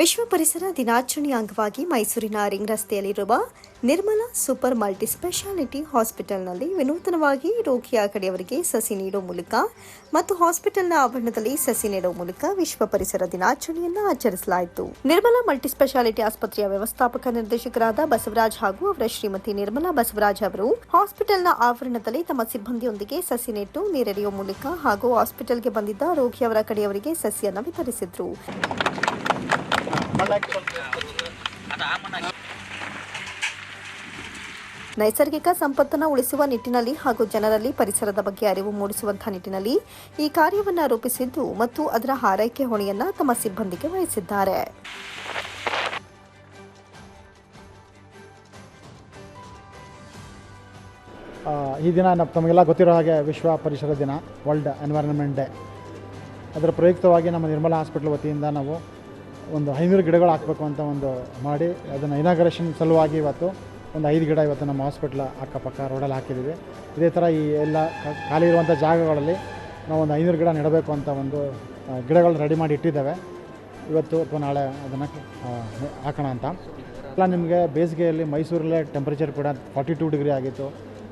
ವಿಶ್ವ ಪರಿಸರ ದಿನಾಚರಣೆಯ ಅಂಗವಾಗಿ ಮೈಸೂರಿನ ರಿಂಗ್ ರಸ್ತೆಯಲ್ಲಿರುವ ನಿರ್ಮಲಾ ಸೂಪರ್ ಮಲ್ಟಿ ಸ್ಪೆಷಾಲಿಟಿ ಹಾಸ್ಪಿಟಲ್ನಲ್ಲಿ ವಿನೂತನವಾಗಿ ರೋಗಿಯ ಕಡೆಯವರಿಗೆ ಸಸಿ ನೀಡುವ ಮೂಲಕ ಮತ್ತು ಹಾಸ್ಪಿಟಲ್ನ ಆವರಣದಲ್ಲಿ ಸಸಿ ನೀಡುವ ಮೂಲಕ ವಿಶ್ವ ಪರಿಸರ ದಿನಾಚರಣೆಯನ್ನು ಆಚರಿಸಲಾಯಿತು. ನಿರ್ಮಲಾ ಮಲ್ಟಿ ಸ್ಪೆಷಾಲಿಟಿ ಆಸ್ಪತ್ರೆಯ ವ್ಯವಸ್ಥಾಪಕ ನಿರ್ದೇಶಕರಾದ ಬಸವರಾಜ್ ಹಾಗೂ ಅವರ ಶ್ರೀಮತಿ ನಿರ್ಮಲಾ ಬಸವರಾಜ್ ಅವರು ಹಾಸ್ಪಿಟಲ್ನ ಆವರಣದಲ್ಲಿ ತಮ್ಮ ಸಿಬ್ಬಂದಿಯೊಂದಿಗೆ ಸಸಿ ನೆಟ್ಟು ನೀರೆರೆಯುವ ಮೂಲಕ ಹಾಗೂ ಹಾಸ್ಪಿಟಲ್ಗೆ ಬಂದಿದ್ದ ರೋಗಿಯವರ ಕಡೆಯವರಿಗೆ ಸಸಿಯನ್ನು ವಿತರಿಸಿದ್ರು. ನೈಸರ್ಗಿಕ ಸಂಪತ್ತನ್ನು ಉಳಿಸುವ ನಿಟ್ಟಿನಲ್ಲಿ ಹಾಗೂ ಜನರಲ್ಲಿ ಪರಿಸರದ ಬಗ್ಗೆ ಅರಿವು ಮೂಡಿಸುವಂತಹ ನಿಟ್ಟಿನಲ್ಲಿ ಈ ಕಾರ್ಯವನ್ನು ರೂಪಿಸಿದ್ದು ಮತ್ತು ಅದರ ಹಾರೈಕೆ ಹೊಣೆಯನ್ನ ತಮ್ಮ ಸಿಬ್ಬಂದಿಗೆ ವಹಿಸಿದ್ದಾರೆ. ಈ ದಿನ ತಮಗೆಲ್ಲ ಗೊತ್ತಿರೋ ಹಾಗೆ ವಿಶ್ವ ಪರಿಸರ ದಿನ ವರ್ಲ್ಡ್ ಎನ್ವೈರನ್ಮೆಂಟ್ ಡೇ ಅದರ ಪ್ರಯುಕ್ತವಾಗಿ ನಮ್ಮ ನಿರ್ಮಲಾ ಹಾಸ್ಪಿಟಲ್ ವತಿಯಿಂದ ನಾವು ಒಂದು ಐನೂರು ಗಿಡಗಳು ಹಾಕಬೇಕು ಅಂತ ಒಂದು ಮಾಡಿ ಅದನ್ನು ಇನಾಗ್ರೇಷನ್ ಸಲುವಾಗಿ ಇವತ್ತು ಒಂದು ಐದು ಗಿಡ ಇವತ್ತು ನಮ್ಮ ಹಾಸ್ಪಿಟ್ಲ ಅಕ್ಕಪಕ್ಕ ರೋಡಲ್ಲಿ ಹಾಕಿದ್ದೀವಿ. ಇದೇ ಥರ ಈ ಎಲ್ಲ ಖಾಲಿ ಇರುವಂಥ ಜಾಗಗಳಲ್ಲಿ ನಾವು ಒಂದು ಐನೂರು ಗಿಡ ನೆಡಬೇಕು ಅಂತ ಒಂದು ಗಿಡಗಳು ರೆಡಿ ಮಾಡಿ ಇಟ್ಟಿದ್ದೇವೆ. ಇವತ್ತು ಅಥವಾ ನಾಳೆ ಅದನ್ನು ಹಾಕೋಣ ಅಂತ. ಎಲ್ಲ ನಿಮಗೆ ಬೇಸಿಗೆಯಲ್ಲಿ ಮೈಸೂರಲ್ಲೇ ಟೆಂಪ್ರೇಚರ್ ಕೂಡ ಫಾರ್ಟಿ ಟೂ ಡಿಗ್ರಿ ಆಗಿತ್ತು.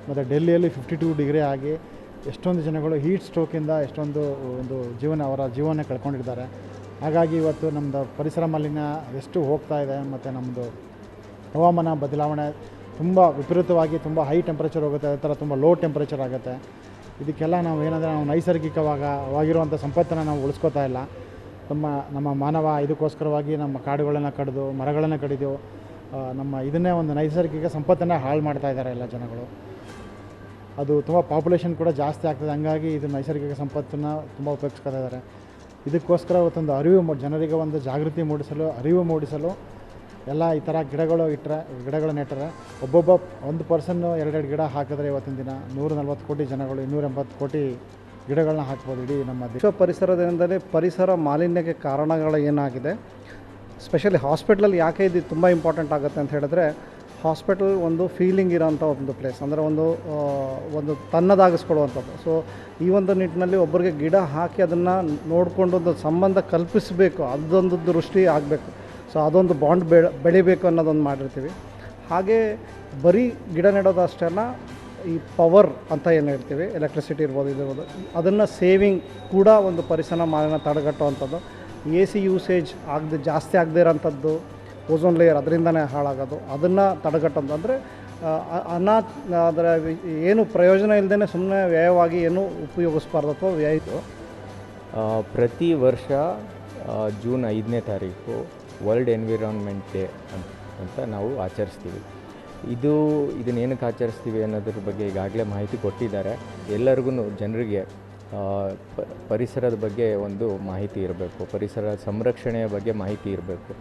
ಮತ್ತು ಡೆಲ್ಲಿಯಲ್ಲಿ ಫಿಫ್ಟಿ ಟೂ ಡಿಗ್ರಿ ಆಗಿ ಎಷ್ಟೊಂದು ಜನಗಳು ಹೀಟ್ ಸ್ಟ್ರೋಕಿಂದ ಎಷ್ಟೊಂದು, ಒಂದು ಜೀವನ, ಅವರ ಜೀವನ ಕಳ್ಕೊಂಡಿದ್ದಾರೆ. ಹಾಗಾಗಿ ಇವತ್ತು ನಮ್ಮದು ಪರಿಸರ ಮಾಲಿನ್ಯ ಎಷ್ಟು ಹೋಗ್ತಾ ಇದೆ ಮತ್ತು ನಮ್ಮದು ಹವಾಮಾನ ಬದಲಾವಣೆ ತುಂಬ ವಿಪರೀತವಾಗಿ ತುಂಬ ಹೈ ಟೆಂಪ್ರೇಚರ್ ಹೋಗುತ್ತೆ ಅದೇ ಥರ ತುಂಬ ಲೋ ಟೆಂಪ್ರೇಚರ್ ಆಗುತ್ತೆ. ಇದಕ್ಕೆಲ್ಲ ನಾವು ಏನಂದರೆ ನಾವು ನೈಸರ್ಗಿಕವಾಗ ವಾಗಿರುವಂಥ ಸಂಪತ್ತನ್ನು ನಾವು ಉಳಿಸ್ಕೋತಾ ಇಲ್ಲ. ನಮ್ಮ ನಮ್ಮ ಮಾನವ ಇದಕ್ಕೋಸ್ಕರವಾಗಿ ನಮ್ಮ ಕಾಡುಗಳನ್ನು ಕಡಿದು, ಮರಗಳನ್ನು ಕಡಿದು ನಮ್ಮ ಇದನ್ನೇ ಒಂದು ನೈಸರ್ಗಿಕ ಸಂಪತ್ತನ್ನು ಹಾಳು ಮಾಡ್ತಾ ಇದ್ದಾರೆ ಎಲ್ಲ ಜನಗಳು. ಅದು ತುಂಬ ಪಾಪ್ಯುಲೇಷನ್ ಕೂಡ ಜಾಸ್ತಿ ಆಗ್ತದೆ, ಹಂಗಾಗಿ ಇದು ನೈಸರ್ಗಿಕ ಸಂಪತ್ತನ್ನು ತುಂಬ ಉಪಯೋಗಿಸ್ಕೊತಾ ಇದ್ದಾರೆ ಇದಕ್ಕೋಸ್ಕರ ಇವತ್ತೊಂದು ಅರಿವು ಜನರಿಗೆ ಒಂದು ಜಾಗೃತಿ ಮೂಡಿಸಲು, ಅರಿವು ಮೂಡಿಸಲು ಎಲ್ಲ ಈ ಥರ ಗಿಡಗಳು ಇಟ್ಟರೆ ಗಿಡಗಳು ನೆಟ್ಟರೆ ಒಬ್ಬೊಬ್ಬ ಒಂದು ಪರ್ಸನ್ನು ಎರಡೆರಡು ಗಿಡ ಹಾಕಿದ್ರೆ ಇವತ್ತಿನ ದಿನ ನೂರ ನಲ್ವತ್ತು ಕೋಟಿ ಜನಗಳು, ಇನ್ನೂರ ಎಂಬತ್ತು ಕೋಟಿ ಗಿಡಗಳನ್ನ ಹಾಕ್ಬೋದು ಇಡೀ ನಮ್ಮ ವಿಶ್ವ ಪರಿಸರ ದಿನದಲ್ಲಿ ಪರಿಸರ ಮಾಲಿನ್ಯಕ್ಕೆ ಕಾರಣಗಳು ಏನಾಗಿದೆ? ಸ್ಪೆಷಲಿ ಹಾಸ್ಪಿಟ್ಲಲ್ಲಿ ಯಾಕೆ ಇದು ತುಂಬ ಇಂಪಾರ್ಟೆಂಟ್ ಆಗುತ್ತೆ ಅಂತ ಹೇಳಿದ್ರೆ ಹಾಸ್ಪಿಟಲ್ ಒಂದು ಫೀಲಿಂಗ್ ಇರೋಂಥ ಒಂದು ಪ್ಲೇಸ್ ಅಂದರೆ ಒಂದು ಒಂದು ತನ್ನದಾಗಿಸ್ಕೊಳ್ಳುವಂಥದ್ದು ಸೊ ಈ ಒಂದು ನಿಟ್ಟಿನಲ್ಲಿ ಒಬ್ಬರಿಗೆ ಗಿಡ ಹಾಕಿ ಅದನ್ನು ನೋಡಿಕೊಂಡು ಒಂದು ಸಂಬಂಧ ಕಲ್ಪಿಸಬೇಕು, ಅದೊಂದು ದೃಷ್ಟಿ ಆಗಬೇಕು. ಸೊ ಅದೊಂದು ಬಾಂಡ್ ಬೆಳ, ಬೆಳಿಬೇಕು ಅನ್ನೋದೊಂದು ಮಾಡಿರ್ತೀವಿ. ಹಾಗೆ ಬರೀ ಗಿಡ ನೆಡೋದು ಅಷ್ಟೇ ಅಲ್ಲ, ಈ ಪವರ್ ಅಂತ ಏನು ಹೇಳ್ತೀವಿ ಎಲೆಕ್ಟ್ರಿಸಿಟಿ ಇರ್ಬೋದು, ಇದು ಇರ್ಬೋದು, ಅದನ್ನು ಸೇವಿಂಗ್ ಕೂಡ ಒಂದು ಪರಿಸರ ಮಾಲಿನ್ಯ ತಡೆಗಟ್ಟುವಂಥದ್ದು. ಎ ಸಿ ಯೂಸೇಜ್ ಆಗದೆ, ಜಾಸ್ತಿ ಆಗದೇ ಇರೋಂಥದ್ದು. ಓಝೋನ್ ಲೇಯರ್ ಅದರಿಂದನೇ ಹಾಳಾಗೋದು. ಅದನ್ನು ತಡೆಗಟ್ಟೋದು. ಅಂದರೆ ಅನಾ ಅದರ ಏನು ಪ್ರಯೋಜನ ಇಲ್ಲದೇ ಸುಮ್ಮನೆ ವ್ಯಯವಾಗಿ ಏನು ಉಪಯೋಗಿಸ್ಬಾರ್ದು ಅಥವಾ ವ್ಯಯಿತು ಪ್ರತಿ ವರ್ಷ ಜೂನ್ ಐದನೇ ತಾರೀಕು ವರ್ಲ್ಡ್ ಎನ್ವಿರಾನ್ಮೆಂಟ್ ಡೇ ಅಂತ ಅಂತ ನಾವು ಆಚರಿಸ್ತೀವಿ. ಇದು, ಇದನ್ನ ಏನಕ್ಕೆ ಆಚರಿಸ್ತೀವಿ ಅನ್ನೋದ್ರ ಬಗ್ಗೆ ಈಗಾಗಲೇ ಮಾಹಿತಿ ಕೊಟ್ಟಿದ್ದಾರೆ. ಎಲ್ಲರಿಗೂ ಜನರಿಗೆ ಪರಿಸರದ ಬಗ್ಗೆ ಒಂದು ಮಾಹಿತಿ ಇರಬೇಕು. ಪರಿಸರ ಸಂರಕ್ಷಣೆಯ ಬಗ್ಗೆ ಮಾಹಿತಿ ಇರಬೇಕು.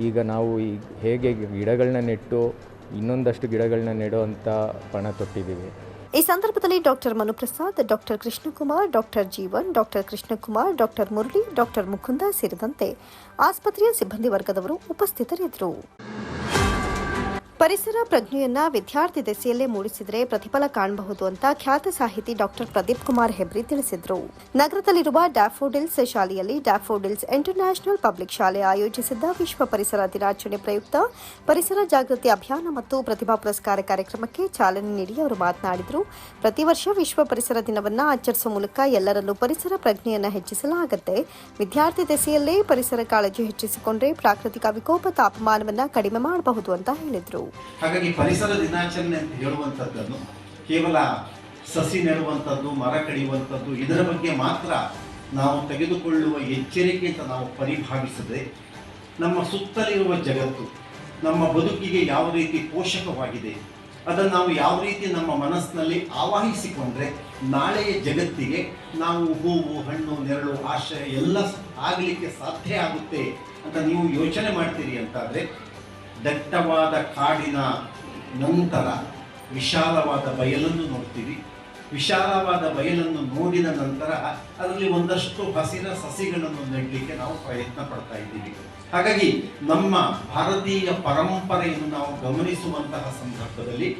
ಈಗ ನಾವು ಈ ಹೇಗೆ ಗಿಡಗಳನ್ನ ನೆಟ್ಟು ಇನ್ನೊಂದಷ್ಟು ಗಿಡಗಳನ್ನ ನೆಡುವಂಥ ಪಣ ತೊಟ್ಟಿದ್ದೀವಿ. ಈ ಸಂದರ್ಭದಲ್ಲಿ doctor Manuprasad, doctor Krishnakumar, doctor Jeevan, doctor Krishnakumar, doctor Murali, doctor Mukunda ಸೇರಿದಂತೆ ಆಸ್ಪತ್ರೆಯ ಸಿಬ್ಬಂದಿ ವರ್ಗದವರು ಉಪಸ್ಥಿತರಿದ್ದರು. ಪರಿಸರ ಪ್ರಜ್ಞೆಯನ್ನ ವಿದ್ಯಾರ್ಥಿ ದೆಸೆಯಲ್ಲೇ ಮೂಡಿಸಿದರೆ ಪ್ರತಿಫಲ ಕಾಣಬಹುದು ಅಂತ ಖ್ಯಾತ ಸಾಹಿತಿ ಡಾಕ್ಟರ್ ಪ್ರದೀಪ್ ಕುಮಾರ್ ಹೆಬ್ರಿ ತಿಳಿಸಿದರು. ನಗರದಲ್ಲಿರುವ ಡ್ಯಾಫೋಡಿಲ್ಸ್ ಶಾಲೆಯಲ್ಲಿ ಡ್ಯಾಫೋಡಿಲ್ಸ್ ಇಂಟರ್ನ್ಯಾಷನಲ್ ಪಬ್ಲಿಕ್ ಶಾಲೆ ಆಯೋಜಿಸಿದ್ದ ವಿಶ್ವ ಪರಿಸರ ದಿನಾಚರಣೆ ಪ್ರಯುಕ್ತ ಪರಿಸರ ಜಾಗೃತಿ ಅಭಿಯಾನ ಮತ್ತು ಪ್ರತಿಭಾ ಪುರಸ್ಕಾರ ಕಾರ್ಯಕ್ರಮಕ್ಕೆ ಚಾಲನೆ ನೀಡಿ ಅವರು ಮಾತನಾಡಿದರು. ಪ್ರತಿ ವರ್ಷ ವಿಶ್ವ ಪರಿಸರ ದಿನವನ್ನು ಆಚರಿಸುವ ಮೂಲಕ ಎಲ್ಲರಲ್ಲೂ ಪರಿಸರ ಪ್ರಜ್ಞೆಯನ್ನು ಹೆಚ್ಚಿಸಲಾಗುತ್ತೆ. ವಿದ್ಯಾರ್ಥಿ ದೆಸೆಯಲ್ಲೇ ಪರಿಸರ ಕಾಳಜಿ ಹೆಚ್ಚಿಸಿಕೊಂಡ್ರೆ ಪ್ರಾಕೃತಿಕ ವಿಕೋಪ ತಾಪಮಾನವನ್ನು ಕಡಿಮೆ ಮಾಡಬಹುದು ಅಂತ ಹೇಳಿದರು. ಹಾಗಾಗಿ ಪರಿಸರ ದಿನಾಚರಣೆ ಅಂತ ಹೇಳುವಂಥದ್ದನ್ನು ಕೇವಲ ಸಸಿ ನೆಡುವಂಥದ್ದು ಮರ ಕಡಿಯುವಂಥದ್ದು ಇದರ ಬಗ್ಗೆ ಮಾತ್ರ ನಾವು ತೆಗೆದುಕೊಳ್ಳುವ ಎಚ್ಚರಿಕೆ ಅಂತ ನಾವು ಪರಿಭಾವಿಸದೆ ನಮ್ಮ ಸುತ್ತಲಿರುವ ಜಗತ್ತು, ನಮ್ಮ ಬದುಕಿಗೆ ಯಾವ ರೀತಿ ಪೋಷಕವಾಗಿದೆ, ಅದನ್ನು ನಾವು ಯಾವ ರೀತಿ ನಮ್ಮ ಮನಸ್ಸಿನಲ್ಲಿ ಆವಾಹಿಸಿಕೊಂಡ್ರೆ ನಾಳೆಯ ಜಗತ್ತಿಗೆ ನಾವು ಹೂವು, ಹಣ್ಣು, ನೆರಳು, ಆಶ್ರಯ ಎಲ್ಲ ಆಗಲಿಕ್ಕೆ ಸಾಧ್ಯ ಆಗುತ್ತೆ ಅಂತ ನೀವು ಯೋಚನೆ ಮಾಡ್ತೀರಿ ಅಂತಾದರೆ ದಟ್ಟವಾದ ಕಾಡಿನ ನಂತರ ವಿಶಾಲವಾದ ಬಯಲನ್ನು ನೋಡ್ತೀವಿ. ವಿಶಾಲವಾದ ಬಯಲನ್ನು ನೋಡಿದ ನಂತರ ಅದರಲ್ಲಿ ಒಂದಷ್ಟು ಹಸಿರ ಸಸಿಗಳನ್ನು ನೆಡಲಿಕ್ಕೆ ನಾವು ಪ್ರಯತ್ನ ಪಡ್ತಾ ಇದ್ದೀವಿ. ಹಾಗಾಗಿ ನಮ್ಮ ಭಾರತೀಯ ಪರಂಪರೆಯನ್ನು ನಾವು ಗಮನಿಸುವಂತಹ ಸಂದರ್ಭದಲ್ಲಿ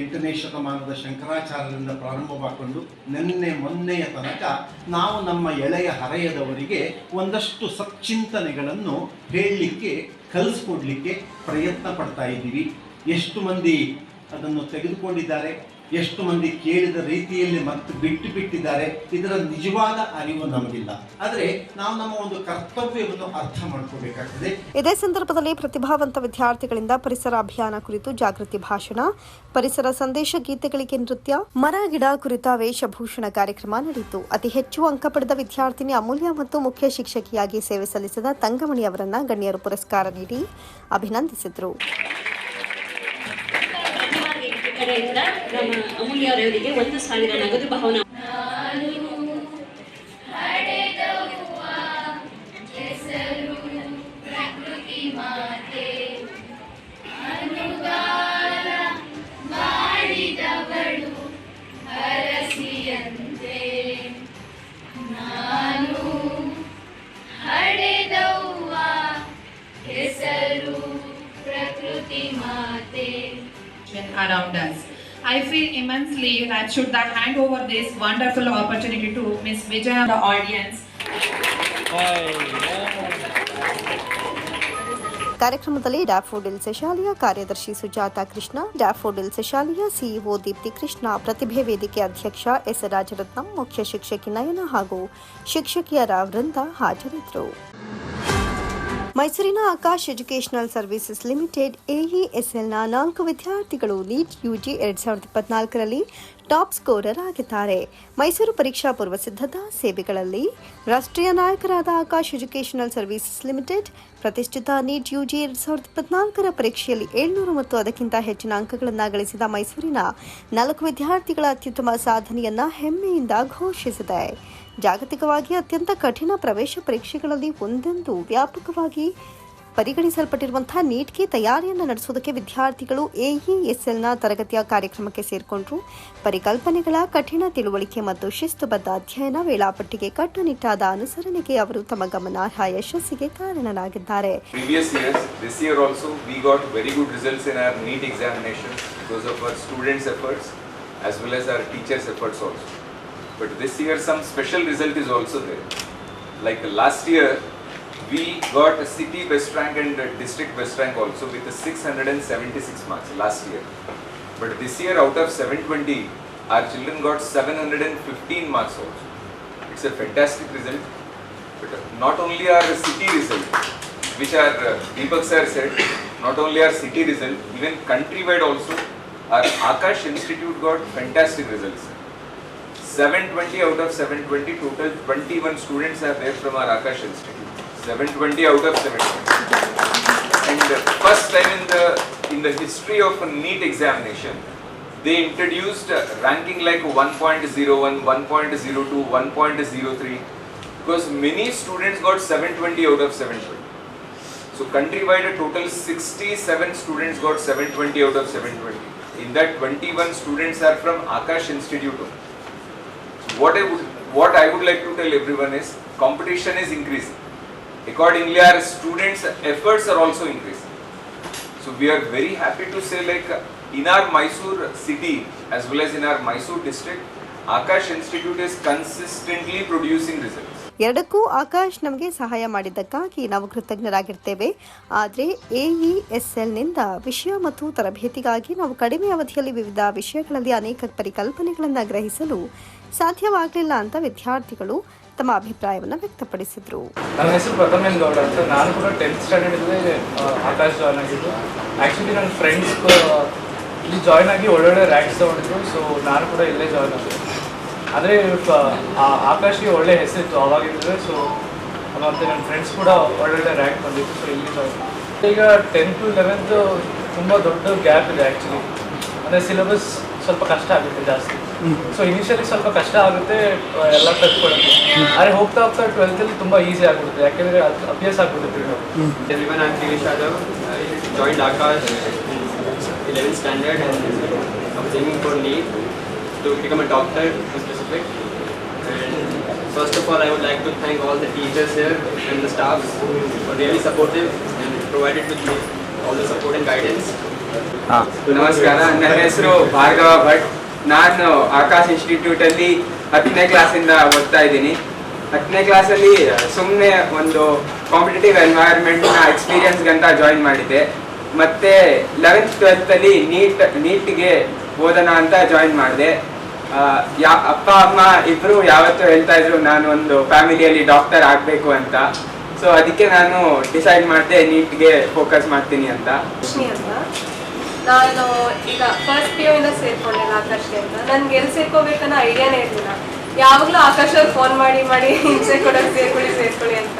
ಎಂಟನೇ ಶತಮಾನದ ಶಂಕರಾಚಾರ್ಯರಿಂದ ಪ್ರಾರಂಭವಾಗಿಕೊಂಡು ನಿನ್ನೆ ಮೊನ್ನೆಯ ತನಕ ನಾವು ನಮ್ಮ ಎಳೆಯ ಹರೆಯದವರಿಗೆ ಒಂದಷ್ಟು ಸಚ್ಚಿಂತನೆಗಳನ್ನು ಹೇಳಲಿಕ್ಕೆ, ಕಲಿಸ್ಕೊಡ್ಲಿಕ್ಕೆ ಪ್ರಯತ್ನ ಪಡ್ತಾ ಇದ್ದೀವಿ. ಎಷ್ಟು ಮಂದಿ ಅದನ್ನು ತೆಗೆದುಕೊಂಡಿದ್ದಾರೆ? ಎಷ್ಟು ಮಂದಿ ಕೇಳಿದ ರೀತಿಯಲ್ಲಿ ಮತ್ತು ಬಿಟ್ಟು ಬಿಟ್ಟಿದ್ದಾರೆ, ಇದರ ನಿಜವಾದ ಅರಿವು ನಮಗಿಲ್ಲ. ಆದರೆ ನಾವು ನಮ್ಮ ಒಂದು ಕರ್ತವ್ಯವನ್ನು ಅರ್ಥ ಮಾಡ್ಕೋಬೇಕಾಗ್ತದೆ. ಇದೇ ಸಂದರ್ಭದಲ್ಲಿ ಪ್ರತಿಭಾವಂತ ವಿದ್ಯಾರ್ಥಿಗಳಿಂದ ಪರಿಸರ ಅಭಿಯಾನ ಕುರಿತು ಜಾಗೃತಿ ಭಾಷಣ, ಪರಿಸರ ಸಂದೇಶ ಗೀತೆಗಳಿಗೆ ನೃತ್ಯ, ಮರ, ಗಿಡ ಕುರಿತ ವೇಷಭೂಷಣ ಕಾರ್ಯಕ್ರಮ ನಡೆಯಿತು. ಅತಿ ಹೆಚ್ಚು ಅಂಕ ಪಡೆದ ವಿದ್ಯಾರ್ಥಿನಿ ಅಮೂಲ್ಯ ಮತ್ತು ಮುಖ್ಯ ಶಿಕ್ಷಕಿಯಾಗಿ ಸೇವೆ ಸಲ್ಲಿಸಿದ ತಂಗಮಣಿ ಅವರನ್ನ ಗಣ್ಯರು ಪುರಸ್ಕಾರ ನೀಡಿ ಅಭಿನಂದಿಸಿದರು. ಕಡೆಯಿಂದ ನಮ್ಮ ಅಮೂಲ್ಯ ಅವರವರಿಗೆ ಒಂದು ಸಾವಿರ ನಗದು ಭವನ around us. I feel immensely that should I hand over this wonderful opportunity to Miss and the audience. ಕಾರ್ಯಕ್ರಮದಲ್ಲಿ ಡ್ಯಾಫೋಡಿಲ್ ಸೆಶಾಲಿಯ ಕಾರ್ಯದರ್ಶಿ ಸುಜಾತ ಕೃಷ್ಣ, ಡ್ಯಾಫೋಡಿಲ್ ಸೆಶಾಲಿಯ ಸಿಇಒ ದೀಪ್ತಿ ಕೃಷ್ಣ, ಪ್ರತಿಭೆ ವೇದಿಕೆ ಅಧ್ಯಕ್ಷ ಎಸ್ ರಾಜರತ್ನಂ, ಮುಖ್ಯ ಶಿಕ್ಷಕಿ ನಯನ ಹಾಗೂ ಶಿಕ್ಷಕಿಯರ ವೃಂದ ಹಾಜರಿದ್ದರು ಮೈಸೂರಿನ ಆಕಾಶ್ ಎಜುಕೇಶನಲ್ ಸರ್ವಿಸಸ್ ಲಿಮಿಟೆಡ್ ಎಇಎಸ್ಎಲ್ನ ನಾಲ್ಕು ವಿದ್ಯಾರ್ಥಿಗಳು ನೀಟ್ ಯುಜಿ ಎರಡ್ ಸಾವಿರದ ಇಪ್ಪತ್ನಾಲ್ಕರಲ್ಲಿ ಟಾಪ್ ಸ್ಕೋರರ್ ಆಗಿದ್ದಾರೆ. ಮೈಸೂರು ಪರೀಕ್ಷಾ ಪೂರ್ವ ಸಿದ್ಧತಾ ಸೇವೆಗಳಲ್ಲಿ ರಾಷ್ಟ್ರೀಯ ನಾಯಕರಾದ ಆಕಾಶ್ ಎಜುಕೇಷನಲ್ ಸರ್ವಿಸಸ್ ಲಿಮಿಟೆಡ್ ಪ್ರತಿಷ್ಠಿತ ನೀಟ್ ಯುಜಿ ಎರಡ್ ಸಾವಿರದ ಇಪ್ಪತ್ನಾಲ್ಕರ ಪರೀಕ್ಷೆಯಲ್ಲಿ ಏಳ್ನೂರು ಮತ್ತು ಅದಕ್ಕಿಂತ ಹೆಚ್ಚಿನ ಅಂಕಗಳನ್ನು ಗಳಿಸಿದ ಮೈಸೂರಿನ ನಾಲ್ಕು ವಿದ್ಯಾರ್ಥಿಗಳ ಅತ್ಯುತ್ತಮ ಸಾಧನೆಯನ್ನ ಹೆಮ್ಮೆಯಿಂದ ಘೋಷಿಸಿದೆ. ಜಾಗತಿಕವಾಗಿ ಅತ್ಯಂತ ಕಠಿಣ ಪ್ರವೇಶ ಪರೀಕ್ಷೆಗಳಲ್ಲಿ ಒಂದೆಂದು ವ್ಯಾಪಕವಾಗಿ ಪರಿಗಣಿಸಲ್ಪಟ್ಟಿರುವಂತಹ ನೀಟ್ಗೆ ತಯಾರಿಯನ್ನು ನಡೆಸುವುದಕ್ಕೆ ವಿದ್ಯಾರ್ಥಿಗಳು ಎಇಎಸ್ಎಲ್ನ ತರಗತಿಯ ಕಾರ್ಯಕ್ರಮಕ್ಕೆ ಸೇರಿಕೊಂಡರು. ಪರಿಕಲ್ಪನೆಗಳ ಕಠಿಣ ತಿಳುವಳಿಕೆ ಮತ್ತು ಶಿಸ್ತುಬದ್ಧ ಅಧ್ಯಯನ ವೇಳಾಪಟ್ಟಿಗೆ ಕಟ್ಟುನಿಟ್ಟಾದ ಅನುಸರಣೆಗೆ ಅವರು ತಮ್ಮ ಗಮನಾರ್ಹ ಯಶಸ್ಸಿಗೆ ಕಾರಣರಾಗಿದ್ದಾರೆ. As well as our teachers' efforts also. But this year, some special result is also there. Like last year, we got a city best rank and district best rank also with a 676 marks last year. But this year, out of 720, our children got 715 marks also. It's a fantastic result. But not only our city result, which our uh, Deepak sir said, not only our city result, even countrywide also, our Akash Institute got fantastic results. 720 out of 720, total 21 students are there from our Akash Institute. 720 out of 720. And uh, first time in the in the history of a NEET examination, they introduced ranking like 1.01, 1.02, 1.03 because many students got 720 out of 720. So countrywide a total 67 students got 720 out of 720. In that 21 students are from Akash Institute. What I would what I would like to tell everyone is competition is increasing. Accordingly our students efforts are also increasing. So we are very happy to say like in our Mysore city as well as in our Mysore district, Akash Institute is consistently producing results. ಎರಡಕ್ಕೂ ಆಕಾಶ್ ನಮಗೆ ಸಹಾಯ ಮಾಡಿದ್ದಕ್ಕಾಗಿ ನಾವು ಕೃತಜ್ಞರಾಗಿರ್ತೇವೆ ಆದರೆ ಎಇಎಸ್ಎಲ್ನಿಂದ ವಿಷಯ ಮತ್ತು ತರಬೇತಿಗಾಗಿ ನಾವು ಕಡಿಮೆ ಅವಧಿಯಲ್ಲಿ ವಿವಿಧ ವಿಷಯಗಳಲ್ಲಿ ಅನೇಕ ಪರಿಕಲ್ಪನೆಗಳನ್ನು ಗ್ರಹಿಸಲು ಸಾಧ್ಯವಾಗಲಿಲ್ಲ ಅಂತ ವಿದ್ಯಾರ್ಥಿಗಳು ತಮ್ಮ ಅಭಿಪ್ರಾಯವನ್ನು ವ್ಯಕ್ತಪಡಿಸಿದರು. ನನ್ನ ಹೆಸರು ಪ್ರಥಮೇನ್ ಗೌಡ ಅಂತ. ನಾನು ಕೂಡ ಟೆಂತ್ ಸ್ಟ್ಯಾಂಡರ್ಡಲ್ಲೇ ಆಕಾಶ್ ಜಾಯ್ನ್ ಆಗಿದ್ದು. ಆ್ಯಕ್ಚುಲಿ ನನ್ನ ಫ್ರೆಂಡ್ಸ್ ಇಲ್ಲಿ ಜಾಯ್ನ್ ಆಗಿ ಒಳ್ಳೊಳ್ಳೆ ರ್ಯಾಕ್ಸ್ ತೊಗೊಂಡಿದ್ರು ಸೊ ನಾನು ಕೂಡ ಇಲ್ಲೇ ಜಾಯ್ನ್ ಆಗಿದೆ ಆದರೆ ಆಕಾಶ್ಗೆ ಒಳ್ಳೆ ಹೆಸರಿತ್ತು ಅವಾಗಿದ್ದರೆ ಸೊ ಮತ್ತು ನನ್ನ ಫ್ರೆಂಡ್ಸ್ ಕೂಡ ಒಳ್ಳೊಳ್ಳೆ ರ್ಯಾಂಕ್ ಬಂದಿತ್ತು ಸೊ ಇಲ್ಲಿ ಜಾಯ್ನ್ ಈಗ ಟೆಂತ್ ಲೆವೆಂತ್ ತುಂಬ ದೊಡ್ಡ ಗ್ಯಾಪ್ ಇದೆ ಆ್ಯಕ್ಚುಲಿ ಅಂದರೆ ಸಿಲೆಬಸ್ ಸ್ವಲ್ಪ ಕಷ್ಟ ಆಗುತ್ತೆ ಜಾಸ್ತಿ. ಸೊ ಇನಿಷಿಯಲಿ ಸ್ವಲ್ಪ ಕಷ್ಟ ಆಗುತ್ತೆ ಆ, ಎಲ್ಲ ಕಲ್ತ್ಕೊಳ್ಳೋಕ್ಕೆ ಆದರೆ ಹೋಗ್ತಾ ಹೋಗ್ತಾ ಟ್ವೆಲ್ತಲ್ಲಿ ತುಂಬ ಈಸಿ ಆಗ್ಬಿಡುತ್ತೆ ಯಾಕೆಂದರೆ ಅದು ಅಭ್ಯಾಸ ಆಗ್ಬಿಡುತ್ತೆ ನಾವು Everyone, I'm Girish Yadav. I joined Akash in 11th standard and I was aiming for NEET to become a doctor in specific. And first of all, I would like to thank all the teachers here and the staffs who were really supportive and provided with me all the support and guidance. ನಮಸ್ಕಾರ ನನ್ನ ಹೆಸರು ಭಾರ್ಗವ ಭಟ್ ನಾನು ಆಕಾಶ್ ಇನ್ಸ್ಟಿಟ್ಯೂಟಲ್ಲಿ ಹತ್ತನೇ ಕ್ಲಾಸಿಂದ ಓದ್ತಾ ಇದ್ದೀನಿ. ಹತ್ತನೇ ಕ್ಲಾಸಲ್ಲಿ ಸುಮ್ಮನೆ ಒಂದು ಕಾಂಪಿಟೇಟಿವ್ ಎನ್ವೈರ್ಮೆಂಟ್ನ ಎಕ್ಸ್ಪೀರಿಯನ್ಸ್ಗಂತ ಜಾಯಿನ್ ಮಾಡಿದ್ದೆ. ಮತ್ತೆ ಲೆವೆಂತ್ ಟ್ವೆಲ್ತಲ್ಲಿ ನೀಟ್ ನೀಟ್ಗೆ ಓದೋಣ ಅಂತ ಜಾಯಿನ್ ಮಾಡಿದೆ. ಯಾ, ಅಪ್ಪ, ಅಮ್ಮ ಇಬ್ಬರು ಯಾವತ್ತೂ ಹೇಳ್ತಾ ಇದ್ರು, ನಾನು ಒಂದು ಫ್ಯಾಮಿಲಿಯಲ್ಲಿ ಡಾಕ್ಟರ್ ಆಗಬೇಕು ಅಂತ. ಸೊ ಅದಕ್ಕೆ ನಾನು ಡಿಸೈಡ್ ಮಾಡಿದೆ ನೀಟ್ಗೆ ಫೋಕಸ್ ಮಾಡ್ತೀನಿ ಅಂತ. ನಾನು ಈಗ ಫಸ್ಟ್ ಪಿ ಇಂದ ಸೇರ್ಕೊಂಡೆ ಆಕಾಶ್ಗೆ ಅಂತ. ನನ್ಗೆ ಎಲ್ಲಿ ಸೇರ್ಕೋಬೇಕನ್ನೋ ಐಡಿಯಾನೇ ಇರಲಿಲ್ಲ. ಯಾವಾಗಲೂ ಆಕಾಶ್ ಅವ್ರು ಫೋನ್ ಮಾಡಿ ಮಾಡಿ, ಹಿಂಸೆ ಕೊಡೋಕೆ ಸೇರ್ಕೊಳ್ಳಿ ಸೇರ್ಕೊಳ್ಳಿ ಅಂತ.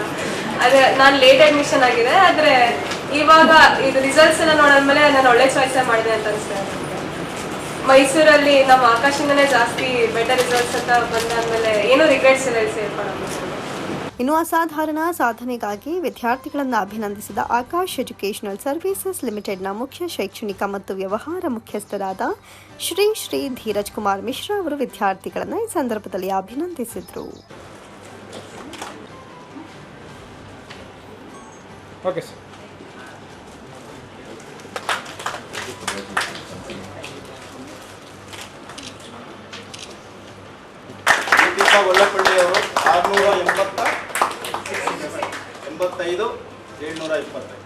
ಅದೇ ನಾನು ಲೇಟ್ ಅಡ್ಮಿಷನ್ ಆಗಿದೆ, ಆದರೆ ಇವಾಗ ಇದು ರಿಸಲ್ಟ್ಸ್ ಎಲ್ಲ ನೋಡಿದ್ಮೇಲೆ ನಾನು ಒಳ್ಳೆ ಚಾಯ್ಸೇ ಮಾಡಿದೆ ಅಂತ ಅನಿಸ್ತಾ ಮೈಸೂರಲ್ಲಿ ನಮ್ಮ ಆಕಾಶಿಂದನೇ ಜಾಸ್ತಿ ಬೆಟರ್ ರಿಸಲ್ಟ್ಸ್ ಅಂತ ಬಂದಾದ್ಮೇಲೆ ಏನೂ ರಿಗ್ರೆಟ್ಸ್ ಇಲ್ಲಿ ಸೇರ್ಕೊಳ್ಳೋದು ಇನ್ನು ಅಸಾಧಾರಣ ಸಾಧನೆಗಾಗಿ ವಿದ್ಯಾರ್ಥಿಗಳನ್ನು ಅಭಿನಂದಿಸಿದ ಆಕಾಶ್ ಎಜುಕೇಷನಲ್ ಸರ್ವಿಸಸ್ ಲಿಮಿಟೆಡ್ನ ಮುಖ್ಯ ಶೈಕ್ಷಣಿಕ ಮತ್ತು ವ್ಯವಹಾರ ಮುಖ್ಯಸ್ಥರಾದ ಶ್ರೀ ಶ್ರೀ ಧೀರಜ್ ಕುಮಾರ್ ಮಿಶ್ರಾ ಅವರು ವಿದ್ಯಾರ್ಥಿಗಳನ್ನು ಈ ಸಂದರ್ಭದಲ್ಲಿ ಅಭಿನಂದಿಸಿದರು. ದೀಪಾ ಒಳ್ಳಪಳ್ಳಿಯವರು ಆರುನೂರ ಎಂಬತ್ತ ಎಂಬತ್ತೈದು ಏಳ್ನೂರ ಇಪ್ಪತ್ತೈದು.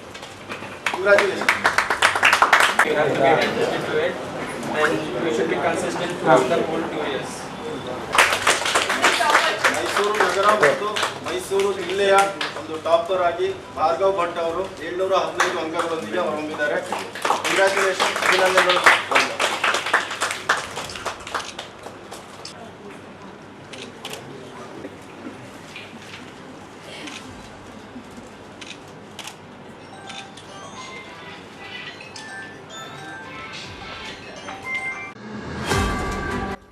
ಕಂಗ್ರ್ಯಾಚುಲೇಷನ್. ಮೈಸೂರು ನಗರ ಮತ್ತು ಮೈಸೂರು ಜಿಲ್ಲೆಯ ಒಂದು ಟಾಪರ್ ಆಗಿ ಭಾರ್ಗವ್ ಭಟ್ ಅವರು ಏಳ್ನೂರ ಹದಿನೈದು ಅಂಕಗಳೊಂದಿಗೆ ಹೊರಹೊಮ್ಮಿದ್ದಾರೆ. ಕಂಗ್ರ್ಯಾಚುಲೇಷನ್ ಅಭಿನಂದನೆಗಳು.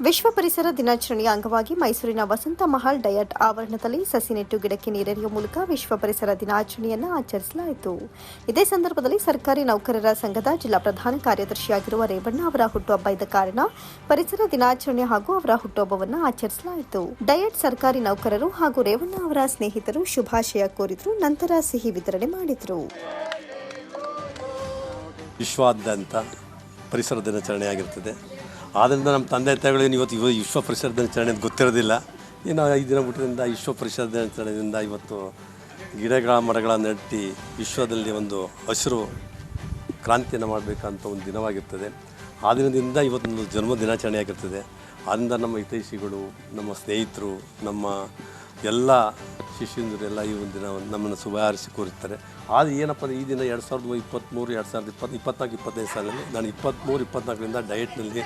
ವಿಶ್ವ ಪರಿಸರ ದಿನಾಚರಣೆಯ ಅಂಗವಾಗಿ ಮೈಸೂರಿನ ವಸಂತ ಮಹಲ್ ಡಯಟ್ ಆವರಣದಲ್ಲಿ ಸಸಿ ನೆಟ್ಟು ಗಿಡಕ್ಕೆ ನೀರೆರೆಯುವ ಮೂಲಕ ವಿಶ್ವ ಪರಿಸರ ದಿನಾಚರಣೆಯನ್ನು ಆಚರಿಸಲಾಯಿತು. ಇದೇ ಸಂದರ್ಭದಲ್ಲಿ ಸರ್ಕಾರಿ ನೌಕರರ ಸಂಘದ ಜಿಲ್ಲಾ ಪ್ರಧಾನ ಕಾರ್ಯದರ್ಶಿಯಾಗಿರುವ ರೇವಣ್ಣ ಅವರ ಹುಟ್ಟುಹಬ್ಬ ಇದ್ದ ಕಾರಣ ಪರಿಸರ ದಿನಾಚರಣೆ ಹಾಗೂ ಅವರ ಹುಟ್ಟುಹಬ್ಬವನ್ನು ಆಚರಿಸಲಾಯಿತು. ಡಯಟ್ ಸರ್ಕಾರಿ ನೌಕರರು ಹಾಗೂ ರೇವಣ್ಣ ಅವರ ಸ್ನೇಹಿತರು ಶುಭಾಶಯ ಕೋರಿದ್ರು, ನಂತರ ಸಿಹಿ ವಿತರಣೆ ಮಾಡಿದರು. ವಿಶ್ವಾದ್ಯಂತ ಪರಿಸರ ದಿನಾಚರಣೆ ಆದ್ದರಿಂದ ನಮ್ಮ ತಂದೆ ತಾಯಿಗಳಿಗೆ ಇವತ್ತು ಇವತ್ತು ವಿಶ್ವ ಪರಿಸರ ದಿನಾಚರಣೆ ಅಂತ ಗೊತ್ತಿರೋದಿಲ್ಲ. ಇನ್ನು ಐದು ದಿನ ಬಿಟ್ಟಿದ್ದರಿಂದ ವಿಶ್ವ ಪರಿಸರ ದಿನಾಚರಣೆಯಿಂದ ಇವತ್ತು ಗಿಡಗಳ ಮರಗಳ ನೆಟ್ಟು ವಿಶ್ವದಲ್ಲಿ ಒಂದು ಹಸಿರು ಕ್ರಾಂತಿಯನ್ನು ಮಾಡಬೇಕಂತ ಒಂದು ದಿನವಾಗಿರ್ತದೆ. ಆ ದಿನದಿಂದ ಇವತ್ತೊಂದು ಜನ್ಮ ದಿನಾಚರಣೆ ಆಗಿರ್ತದೆ. ಆದ್ದರಿಂದ ನಮ್ಮ ಹಿತೈಷಿಗಳು, ನಮ್ಮ ಸ್ನೇಹಿತರು, ನಮ್ಮ ಎಲ್ಲ ಶಿಷ್ಯಂದರೆಲ್ಲ ಈ ಒಂದು ದಿನ ನಮ್ಮನ್ನು ಶುಭ ಹಾರಿಸಿ ಕೋರುತ್ತಾರೆ ಆದರೆ ಏನಪ್ಪ ಈ ದಿನ ಎರಡು ಸಾವಿರದ ಇಪ್ಪತ್ತ್ಮೂರು ಎರಡು ಸಾವಿರದ ಇಪ್ಪತ್ತು ಇಪ್ಪತ್ತ್ನಾಲ್ಕು ಇಪ್ಪತ್ತೈದು ಸಾಲಲ್ಲಿ ನಾನು ಇಪ್ಪತ್ತ್ಮೂರು ಇಪ್ಪತ್ನಾಲ್ಕರಿಂದ ಡಯಟ್ನಲ್ಲಿ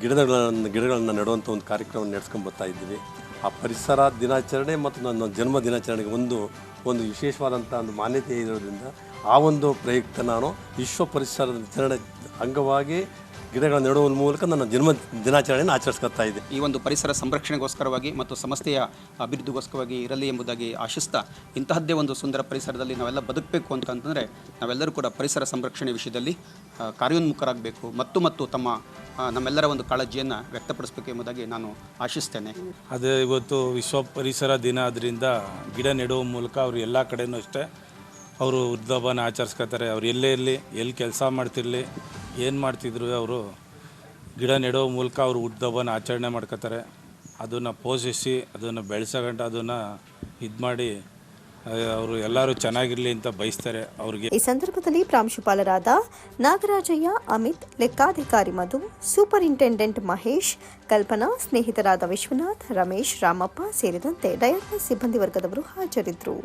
ಗಿಡಗಳನ್ನು ಗಿಡಗಳನ್ನು ನೆಡುವಂಥ ಒಂದು ಕಾರ್ಯಕ್ರಮವನ್ನು ನಡೆಸ್ಕೊಂಡು ಬರ್ತಾ ಇದ್ದೀವಿ. ಆ ಪರಿಸರ ದಿನಾಚರಣೆ ಮತ್ತು ನನ್ನ ಜನ್ಮ ದಿನಾಚರಣೆಗೆ ಒಂದು ಒಂದು ವಿಶೇಷವಾದಂಥ ಒಂದು ಮಾನ್ಯತೆ ಇರೋದ್ರಿಂದ ಆ ಒಂದು ಪ್ರಯುಕ್ತ ನಾನು ವಿಶ್ವ ಪರಿಸರ ದಿನಾಚರಣೆ ಅಂಗವಾಗಿ ಗಿಡಗಳನ್ನು ನೆಡುವ ಮೂಲಕ ನನ್ನ ಜನ್ಮ ದಿನಾಚರಣೆಯನ್ನು ಆಚರಿಸ್ಕೊತಾ ಇದೆ ಈ ಒಂದು ಪರಿಸರ ಸಂರಕ್ಷಣೆಗೋಸ್ಕರವಾಗಿ ಮತ್ತು ಸಂಸ್ಥೆಯ ಅಭಿವೃದ್ಧಿಗೋಸ್ಕರವಾಗಿ ಇರಲಿ ಎಂಬುದಾಗಿ ಆಶಿಸ್ತಾ ಇಂತಹದ್ದೇ ಒಂದು ಸುಂದರ ಪರಿಸರದಲ್ಲಿ ನಾವೆಲ್ಲ ಬದುಕಬೇಕು ಅಂತಂತಂದರೆ ನಾವೆಲ್ಲರೂ ಕೂಡ ಪರಿಸರ ಸಂರಕ್ಷಣೆ ವಿಷಯದಲ್ಲಿ ಕಾರ್ಯೋನ್ಮುಖರಾಗಬೇಕು. ಮತ್ತು ಮತ್ತು ತಮ್ಮ ನಮ್ಮೆಲ್ಲರ ಒಂದು ಕಾಳಜಿಯನ್ನು ವ್ಯಕ್ತಪಡಿಸಬೇಕು ಎಂಬುದಾಗಿ ನಾನು ಆಶಿಸ್ತೇನೆ. ಅದೇ ಇವತ್ತು ವಿಶ್ವ ಪರಿಸರ ದಿನ ಆದ್ದರಿಂದ ಗಿಡ ನೆಡುವ ಮೂಲಕ ಅವರು ಎಲ್ಲ ಕಡೆಯೂ ಅಷ್ಟೇ ಅವರು ಹುಟ್ಟುಹಬ್ಬನ ಆಚರಿಸ್ಕೊತಾರೆ. ಅವ್ರು ಎಲ್ಲೇ ಇರಲಿ ಎಲ್ಲಿ ಕೆಲಸ ಮಾಡ್ತಿರಲಿ ಏನು ಮಾಡ್ತಿದ್ರು ಅವರು? ಗಿಡ ನೆಡೋ ಮೂಲಕ ಅವರು ಹುಟ್ಟದಬ್ಬನ ಆಚರಣೆ ಮಾಡ್ಕೋತಾರೆ ಅದನ್ನು ಪೋಷಿಸಿ, ಅದನ್ನು ಬೆಳೆಸಗಂಟ ಅದನ್ನು ಇದು ಮಾಡಿ ಅವರು ಎಲ್ಲರೂ ಚೆನ್ನಾಗಿರಲಿ ಅಂತ ಬಯಸ್ತಾರೆ ಅವ್ರಿಗೆ. ಈ ಸಂದರ್ಭದಲ್ಲಿ ಪ್ರಾಂಶುಪಾಲರಾದ ನಾಗರಾಜಯ್ಯ, ಅಮಿತ್, ಲೆಕ್ಕಾಧಿಕಾರಿ ಮಧು, ಸೂಪರಿಂಟೆಂಡೆಂಟ್ ಮಹೇಶ್, ಕಲ್ಪನಾ, ಸ್ನೇಹಿತರಾದ ವಿಶ್ವನಾಥ್, ರಮೇಶ್, ರಾಮಪ್ಪ ಸೇರಿದಂತೆ ಡಯಾಗ್ನೋಸ್ ಸಿಬ್ಬಂದಿ ವರ್ಗದವರು ಹಾಜರಿದ್ದರು